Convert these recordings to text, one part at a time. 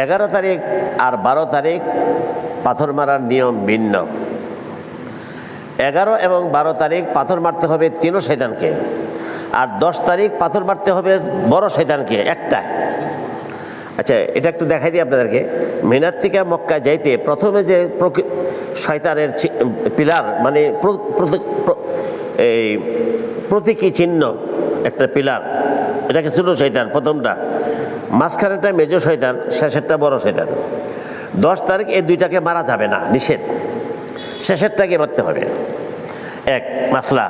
এগারো তারিখ আর বারো তারিখ পাথর মারার নিয়ম ভিন্ন। এগারো এবং বারো তারিখ পাথর মারতে হবে তিনও শৈতানকে আর দশ তারিখ পাথর মারতে হবে বড় শৈতানকে একটা। আচ্ছা এটা একটু দেখাই দিই আপনাদেরকে। মিনার থেকে মক্কা যাইতে প্রথমে যে শয়তানের পিলার মানে এই প্রতীকী চিহ্ন, একটা পিলার। এটাকে ছোট শৈতান প্রথমটা। মাঝখানেটা মেজো শৈতান শেষেরটা বড় শৈতান দশ তারিখ এই দুইটাকে মারা যাবে না, নিষেধ। শেষেরটাকে মারতে হবে? এক, মাসলা।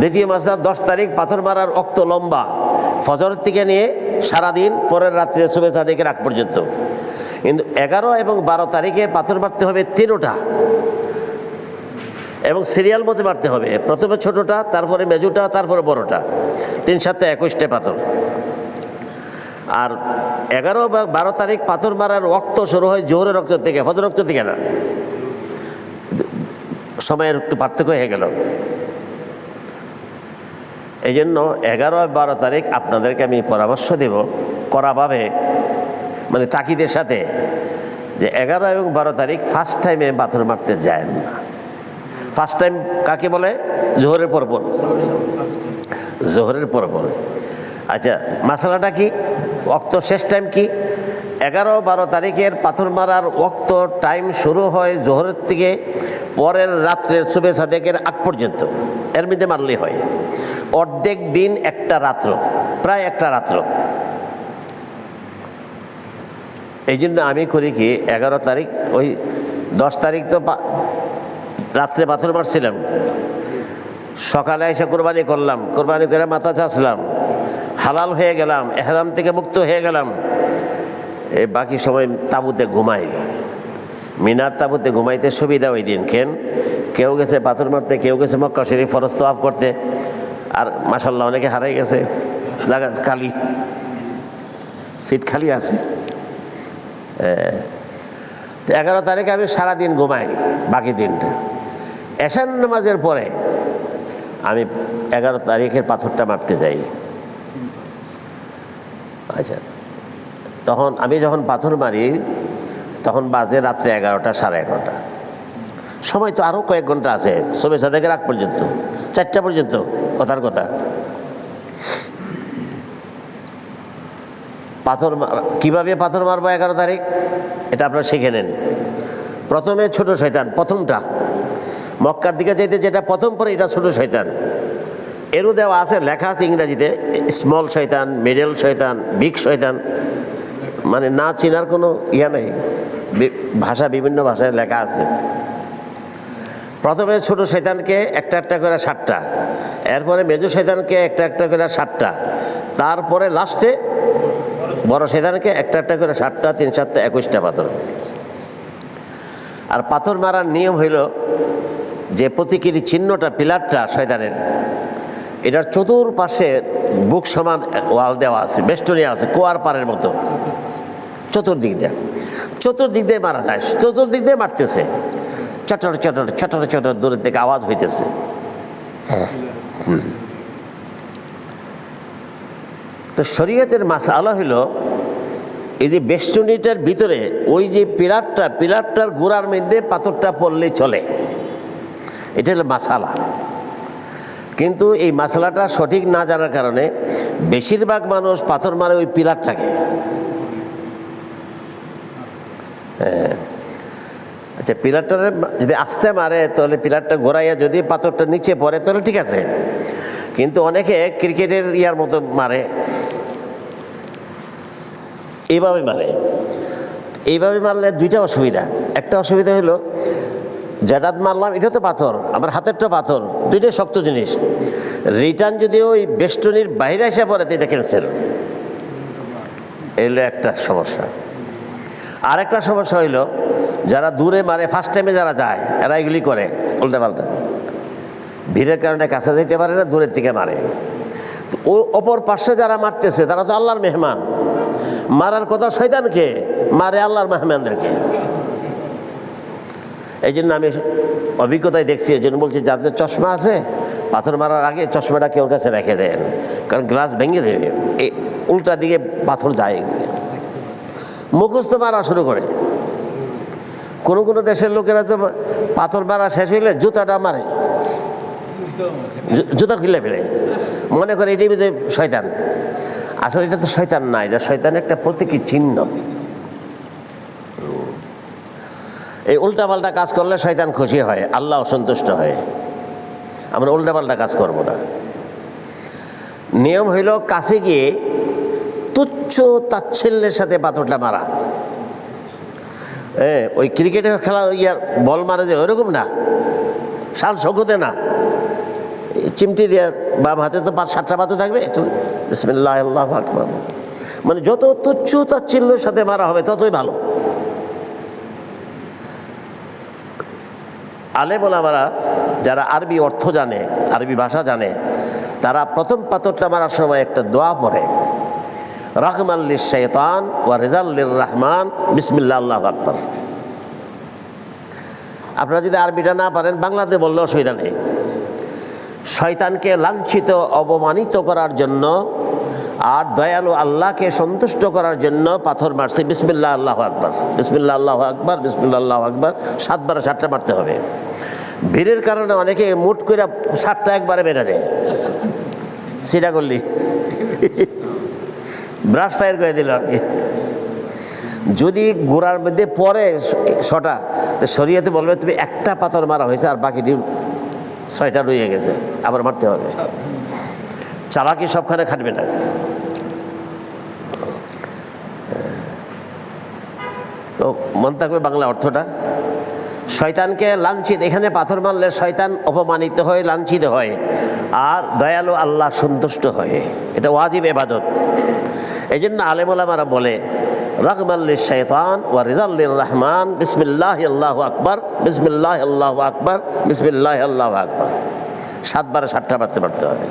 দ্বিতীয় মাসলা, দশ তারিখ পাথর মারার অক্ত লম্বা। ফজরের থেকে নিয়ে সারাদিন পরের রাত্রে শুভেচ্ছা দেখে রাখ পর্যন্ত। কিন্তু এগারো এবং বারো তারিখে পাথর মারতে হবে তিনোটা। এবং সিরিয়াল মতো মারতে হবে। প্রথমে ছোটোটা, তারপরে মেজুটা, তারপরে বড়টা। তিন সাথে একুশটা পাথর। আর এগারো বা বারো তারিখ পাথর মারার রক্ত শুরু হয় জোহরের রক্ত থেকে ফজর রক্ত থেকে না। সময়ের একটু পার্থক্য হয়ে গেল। এই জন্য এগারো বারো তারিখ আপনাদেরকে আমি পরামর্শ দেব করাভাবে মানে তাকিদের সাথে, যে এগারো এবং বারো তারিখ ফার্স্ট টাইমে পাথর মারতে যায় না। ফার্স্ট টাইম কাকে বলে? জোহরের পরপর জোহরের পরপর আচ্ছা মশলাটা কি? অক্ত শেষ টাইম কি? এগারো বারো তারিখের পাথর মারার অক্ত টাইম শুরু হয় জোহরের থেকে পরের রাত্রে শুভে সাদেকের আগ পর্যন্ত। এর মধ্যে মারলেই হয়। অর্ধেক দিন একটা রাত্র, প্রায় একটা রাত্র। এই জন্য আমি করি কি, এগারো তারিখ, ওই দশ তারিখ তো রাত্রে পাথর মারছিলাম। সকালে এসে কোরবানি করলাম। কোরবানি করে মাথা চাষলাম হালাল হয়ে গেলাম, এহরাম থেকে মুক্ত হয়ে গেলাম। এই বাকি সময় তাঁবুতে ঘুমাই। মিনার তাঁবুতে ঘুমাইতে সুবিধা ওই দিন, কেন? কেউ গেছে পাথর মারতে, কেউ গেছে মক্কা শরীফ ফরজ তোয়াফ করতে। আর মাসাল্লাহ অনেকে হারাই গেছে। জায়গা খালি। সিট খালি আছে। এগারো তারিখে আমি সারাদিন ঘুমাই বাকি দিনটা। এশান নামাজের পরে আমি এগারো তারিখের পাথরটা মারতে যাই। আচ্ছা। তখন আমি যখন পাথর মারি, তখন বাজে রাত্রে এগারোটা, সাড়ে এগারোটা। সময় তো আরও কয়েক ঘণ্টা আছে সবে সাদেকের আগ পর্যন্ত, চারটা পর্যন্ত, কথার কথা। পাথর কীভাবে পাথর মারবো এগারো তারিখ? এটা আপনারা শিখে নেন। প্রথমে ছোট শয়তান, প্রথমটা। মক্কার দিকে যেতে যেটা প্রথম পরে এটা ছোট শয়তান। এরও দেওয়া আছে, লেখা আছে ইংরাজিতে স্মল শয়তান মিডল শয়তান বিগ শয়তান। মানে না চেনার কোনো ইয়া নেই। ভাষা বিভিন্ন ভাষায় লেখা আছে। প্রথমে ছোট শৈতানকে একটা একটা করে সাতটা, এরপরে মেজো শৈতানকে একটা একটা করে সাতটা, তারপরে লাস্টে বড় শৈতানকে একটা একটা করে সাতটা, তিন সাতটা একুশটা পাথর। আর পাথর মারার নিয়ম হইল প্রতীকীর চিহ্নটা পিলারটা শয়তানের, এটার চতুর্পাশে বুক সমান ওয়াল দেওয়া আছে বেষ্টনী আছে, কুয়ার পাড়ের মতো। চতুর্দিক দিয়ে। চতুর্দিক দিয়ে মারা যায়, চতুর্দিক দিয়ে মারতেছে। চটর চটর চটর চটর দূরের থেকে আওয়াজ হইতেছে। তো শরীয়তের আলো হইল, এই যে বেষ্টনীটার ভিতরে ওই যে পিলারটা, পিলারটার গোড়ার মধ্যে পাথরটা পড়লেই চলে। এটা হলো মাসালা। কিন্তু এই মশলাটা সঠিক না জানার কারণে বেশিরভাগ মানুষ পাথর মারে ওই পিলারটাকে। হ্যাঁ। আচ্ছা পিলারটা যদি আস্তে মারে, তাহলে পিলারটা ঘোরাইয়া যদি পাথরটা নিচে পড়ে, তাহলে ঠিক আছে। কিন্তু অনেকে ক্রিকেটের ইয়ার মতো মারে। এইভাবে মারে। এইভাবে মারলে দুইটা অসুবিধা। একটা অসুবিধা হলো যেটা মারলাম, এটা তো পাথর, আমার হাতেরটা পাথর, দুইটাই শক্ত জিনিস। রিটার্ন যদি ওই বেষ্টনির বাইরে এসে পড়ে, তো এটা ক্যান্সেল এগুলো একটা সমস্যা। আরেকটা সমস্যা হইল, যারা দূরে মারে ফার্স্ট টাইমে যারা যায়, এরা এগুলি করে উল্টা পাল্টা ভিড়ের কারণে কাছে যেতে পারে না, দূরের থেকে মারে। ও অপর পাশে যারা মারতেছে, তারা তো আল্লাহর মেহমান। মারার কথা শয়তানকে, মারে আল্লাহর মেহমানদেরকে। এই জন্য আমি অভিজ্ঞতায় দেখছি এই জন্য বলছি যাদের চশমা আছে, পাথর মারার আগে চশমাটা কেউ কাছে রেখে দেন, কারণ গ্লাস ভেঙে দেবে, এই উল্টা দিকে পাথর যায় মুখস্থ মারা শুরু করে। কোনো কোনো দেশের লোকেরা তো পাথর মারা শেষ হইলে জুতাটা মারে। জুতা খুলে ফেলে। মনে করে এটাই যে শয়তান। আসলে এটা তো শয়তান না, এটা শয়তানের একটা প্রতীকী চিহ্ন। এই উল্টাপাল্টা কাজ করলে শয়তান খুশি হয়, আল্লাহ অসন্তুষ্ট হয়। আমরা উল্টাপাল্টা কাজ করব না। নিয়ম হইল কাছে গিয়ে তুচ্ছ তাচ্ছিল্যের সাথে পাথরটা মারা। হ্যাঁ ওই ক্রিকেটের খেলা ইয়ার বল মারে যে ওইরকম না। শাল শোকতে না। চিমটি দিয়ে বাম হাতে তো পাঁচ, সাতটা পাতে থাকবে বিসমিল্লাহ আল্লাহ মানে যত তুচ্ছ তাচ্ছিল্যের সাথে মারা হবে ততই ভালো। আলে বলামারা যারা আরবি অর্থ জানে, আরবি ভাষা জানে, তারা প্রথম পাথরটা মারার সময় একটা দোয়া পড়ে। রহমাল্লি শৈতান ওয়া রেজাল্লির রহমান বিসমিল্লা আল্লাহ আকবর। আপনারা যদি আরবিটা না পারেন, বাংলাতে বললে অসুবিধা নেই। শয়তানকে লাঞ্ছিত, অপমানিত করার জন্য আর দয়ালু আল্লাহকে সন্তুষ্ট করার জন্য পাথর মারছে। বিসমিল্লা আল্লাহ আকবর বিসমিল্লা আল্লাহ আকবর বিসমিল্লা আল্লাহ আকবর, সাতবার সাতটা মারতে হবে। ভিড়ের কারণে অনেকে মুট করে সাতটা একবারে বেড়ে দেয়। সেটা করলি। ব্রাশ ফায়ার করে দিল আর কি। যদি গোড়ার মধ্যে পরে ছটা, তো শরীয়তে বলবে, তুমি একটা পাথর মারা হয়েছে আর বাকিটি ছয়টা রয়ে গেছে, আবার মারতে হবে। চালাকি সবখানে খাটবে না। তো মন থাকবে বাংলা অর্থটা। শয়তানকে লাঞ্ছিত, এখানে পাথর মারলে শয়তান অপমানিত হয়, লাঞ্ছিত হয়। আর দয়ালু আল্লাহ সন্তুষ্ট হয়। এটা ওয়াজিব এবাদত। এই জন্য আলেমুলামারা বলে রকমাল্লি শৈতান ওয়া রিজাল্লির রহমান বিসমিল্লাহ আল্লাহ আকবর, বিসমিল্লাহ আল্লাহ আকবর, বিসমিল্লাহ আল্লাহ আকবর। সাতবার সাতটা পারতে পারতে হবে।